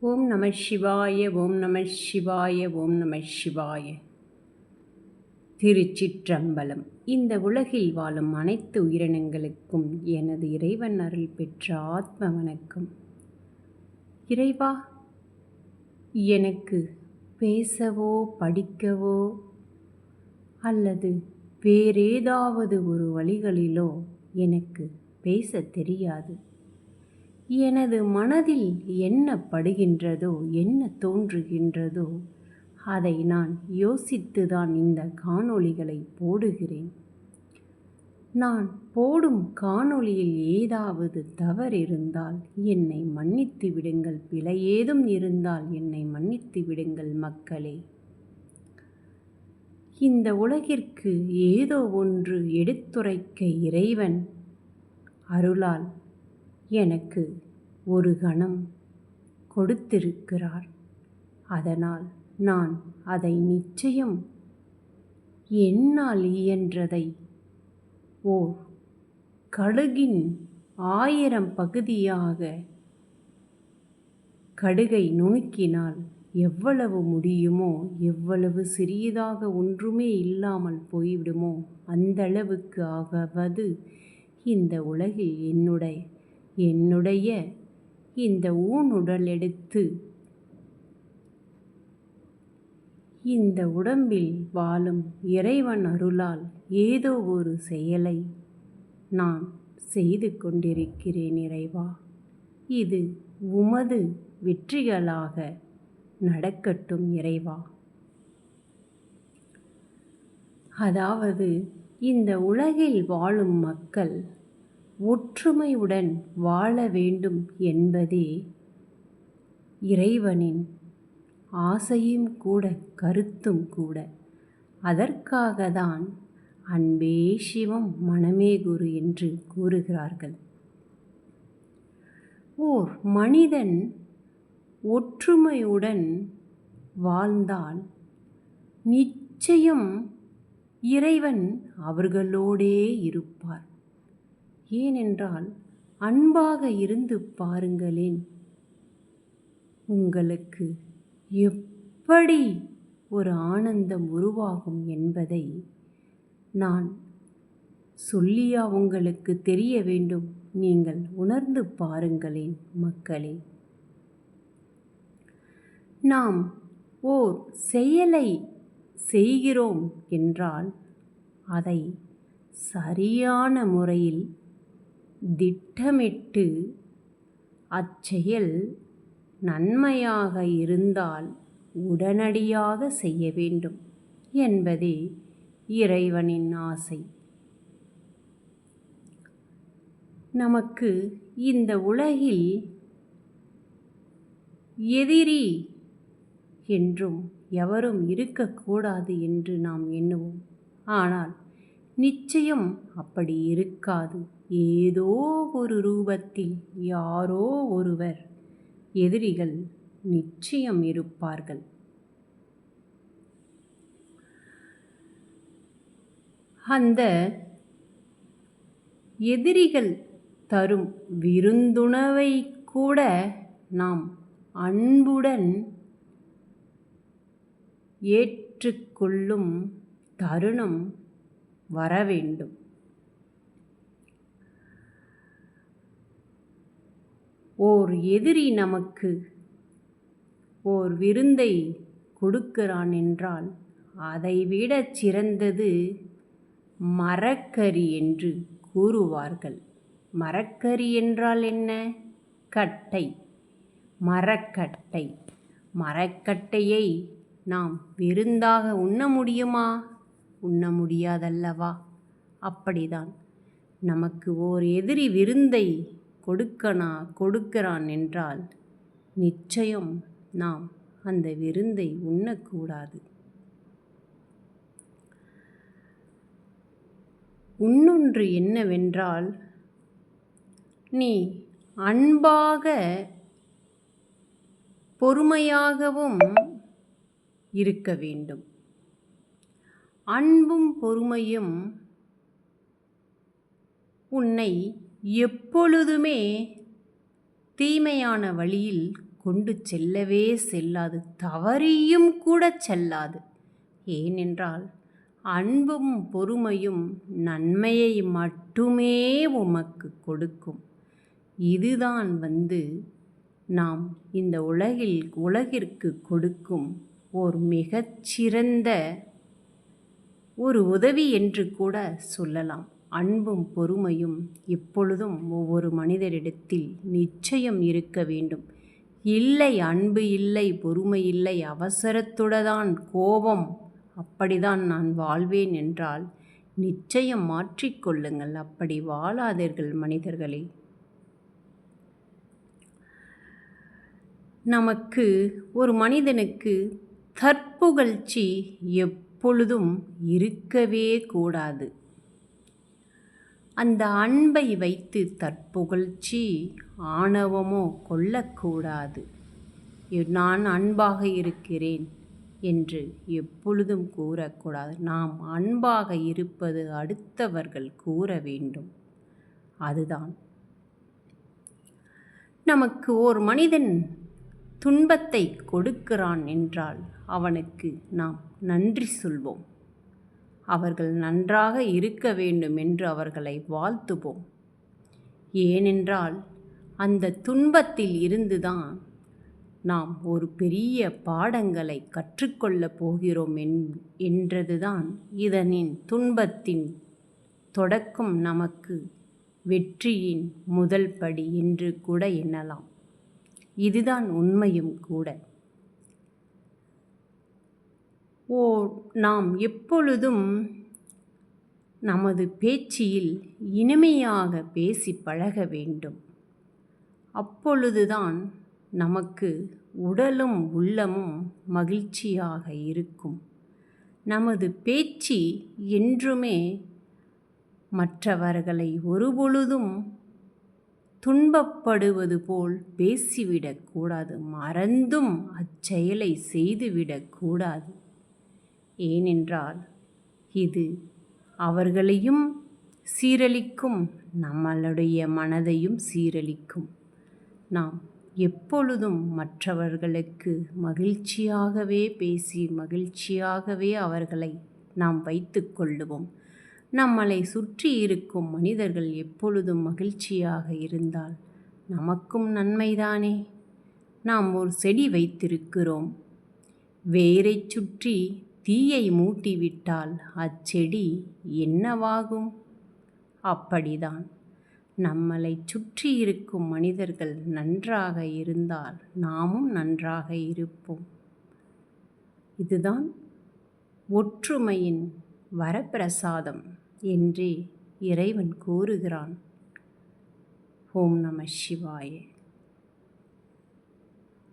ஓம் நம சிவாய ஓம் நம சிவாய ஓம் நம சிவாய. திருச்சிற்றம்பலம். இந்த உலகில் வாழும் அனைத்து உயிரினங்களுக்கும் எனது இறைவன் அருள் பெற்ற ஆத்ம வணக்கம். இறைவா எனக்கு பேசவோ படிக்கவோ அல்லது வேறேதாவது ஒரு வழிகளிலோ எனக்கு பேசத் தெரியாது. எனது மனதில் என்ன படுகின்றதோ என்ன தோன்றுகின்றதோ அதை நான் யோசித்துதான் இந்த காணொளிகளை போடுகிறேன். நான் போடும் காணொளியில் ஏதாவது தவறு இருந்தால் என்னை மன்னித்து விடுங்கள் பிழை ஏதும் இருந்தால் என்னை மன்னித்து விடுங்கள் மக்களே. இந்த உலகிற்கு ஏதோ ஒன்று எடுத்துரைக்க இறைவன் அருளால் எனக்கு ஒரு கணம் கொடுத்திருக்கிறார். அதனால் நான் அதை நிச்சயம் என்னால் இயன்றதை. ஓர் கடுகின் ஆயிரம் பகுதியாக கடுகை நுணுக்கினால் எவ்வளவு முடியுமோ எவ்வளவு சிறியதாக ஒன்றுமே இல்லாமல் போய்விடுமோ அந்தளவுக்கு ஆகவது இந்த உலகில் என்னுடைய என்னுடைய இந்த ஊனுடல் எடுத்து. இந்த உடம்பில் வாழும் இறைவன் அருளால் ஏதோ ஒரு செயலை நான் செய்து கொண்டிருக்கிறேன் இறைவா. இது உமது வெற்றிகளாக நடக்கட்டும் இறைவா. அதாவது இந்த உலகில் வாழும் மக்கள் ஒற்றுமையுடன் வாழ வேண்டும் என்பதே இறைவனின் ஆசையும் கூட கருத்தும் கூட. அதற்காக தான் அன்பே சிவம் மனமே குரு என்று கூறுகிறார்கள். ஓர் மனிதன் ஒற்றுமையுடன் வாழ்ந்தால் நிச்சயம் இறைவன் அவர்களோடே இருப்பார். ஏனென்றால் அன்பாக இருந்து பாருங்களேன். உங்களுக்கு எப்படி ஒரு ஆனந்தம் உருவாகும் என்பதை நான் சொல்லியா உங்களுக்கு தெரிய வேண்டும். நீங்கள் உணர்ந்து பாருங்களேன் மக்களே. நாம் ஓர் செயலை செய்கிறோம் என்றால் அதை சரியான முறையில் திட்டமிட்டு அச்செயல் நன்மையாக இருந்தால் உடனடியாக செய்ய வேண்டும் என்பதே இறைவனின் ஆசை. நமக்கு இந்த உலகில் எதிரி என்றும் எவரும் இருக்கக்கூடாது என்று நாம் எண்ணுவோம். ஆனால் நிச்சயம் அப்படி இருக்காது. ஏதோ ஒரு ரூபத்தில் யாரோ ஒருவர் எதிரிகள் நிச்சயம் இருப்பார்கள். அந்த எதிரிகள் தரும் விருந்துணவை கூட நாம் அன்புடன் ஏற்றுக்கொள்ளும் தருணம் வர வேண்டும் ஓர் எதிரி நமக்கு ஓர் விருந்தை கொடுக்கிறான் என்றால் அதைவிடச் சிறந்தது மரக்கறி என்று கூறுவார்கள். மரக்கறி என்றால் என்ன? கட்டை. மரக்கட்டை மரக்கட்டையை நாம் விருந்தாக உண்ண முடியுமா? உண்ண முடியாதல்லவா? அப்படிதான். நமக்கு ஓர் எதிரி விருந்தை கொடுக்கனா கொடுக்கிறான் என்றால் நிச்சயம் நாம் அந்த விருந்தை உண்ணக்கூடாது. இன்னொன்று என்னவென்றால் நீ அன்பாக பொறுமையாகவும் இருக்க வேண்டும். அன்பும் பொறுமையும் உன்னை எப்பொழுதுமே தீமையான வழியில் கொண்டு செல்லவே செல்லாது தவறியும் கூட செல்லாது. ஏனென்றால் அன்பும் பொறுமையும் நன்மையை மட்டுமே உமக்கு கொடுக்கும். இதுதான் வந்து நாம் இந்த உலகில் உலகிற்கு கொடுக்கும் ஒரு மிகச்சிறந்த ஒரு உதவி என்று கூட சொல்லலாம். அன்பும் பொறுமையும் எப்பொழுதும் ஒவ்வொரு மனிதரிடத்தில் நிச்சயம் இருக்க வேண்டும். இல்லை அன்பு இல்லை பொறுமை இல்லை அவசரத்துடதான் கோபம். அப்படிதான் நான் வாழ்வேன் என்றால் நிச்சயம் மாற்றிக்கொள்ளுங்கள் அப்படி வாழாதீர்கள் மனிதர்களே. நமக்கு ஒரு மனிதனுக்கு தற்புகழ்ச்சி எப்பொழுதும் இருக்கவே கூடாது. அந்த அன்பை வைத்து தற்புகழ்ச்சி ஆணவமோ கொள்ளக்கூடாது. நான் அன்பாக இருக்கிறேன் என்று எப்பொழுதும் கூறக்கூடாது. நாம் அன்பாக இருப்பது அடுத்தவர்கள் கூற வேண்டும். அதுதான். நமக்கு ஓர் மனிதன் துன்பத்தை கொடுக்கிறான் என்றால் அவனுக்கு நாம் நன்றி சொல்வோம். அவர்கள் நன்றாக இருக்க வேண்டும் என்று அவர்களை வாழ்த்துவோம். ஏனென்றால் அந்த துன்பத்தில் இருந்துதான் நாம் ஒரு பெரிய பாடங்களை கற்றுக்கொள்ளப் போகிறோம் என் என்றதுதான் இதனின் துன்பத்தின் தொடக்கம் நமக்கு வெற்றியின் முதல் படி என்று கூட எண்ணலாம். இதுதான் உண்மையும் கூட. ஓ நாம் எப்பொழுதும் நமது பேச்சில் இனிமையாக பேசி பழக வேண்டும். அப்பொழுதுதான் நமக்கு உடலும் உள்ளமும் மகிழ்ச்சியாக இருக்கும். நமது பேச்சு என்றுமே மற்றவர்களை ஒருபொழுதும் துன்பப்படுவது போல் பேசிவிடக்கூடாது மறந்தும் அச்செயலை செய்துவிடக்கூடாது ஏனென்றால் இது அவர்களையும் சீரழிக்கும் நம்மளுடைய மனதையும் சீரழிக்கும். நாம் எப்பொழுதும் மற்றவர்களுக்கு மகிழ்ச்சியாகவே பேசி மகிழ்ச்சியாகவே அவர்களை நாம் வைத்து கொள்ளுவோம். நம்மளை சுற்றி இருக்கும் மனிதர்கள் எப்பொழுதும் மகிழ்ச்சியாக இருந்தால் நமக்கும் நன்மைதானே? நாம் ஒரு செடி வைத்திருக்கிறோம். வேரை சுற்றி தீயை மூட்டிவிட்டால் அச்செடி என்னவாகும்? அப்படிதான். நம்மளை சுற்றி இருக்கும் மனிதர்கள் நன்றாக இருந்தால் நாமும் நன்றாக இருப்போம். இதுதான் ஒற்றுமையின் வரப்பிரசாதம் என்றே இறைவன் கூறுகிறான். ஓம் நம சிவாயே.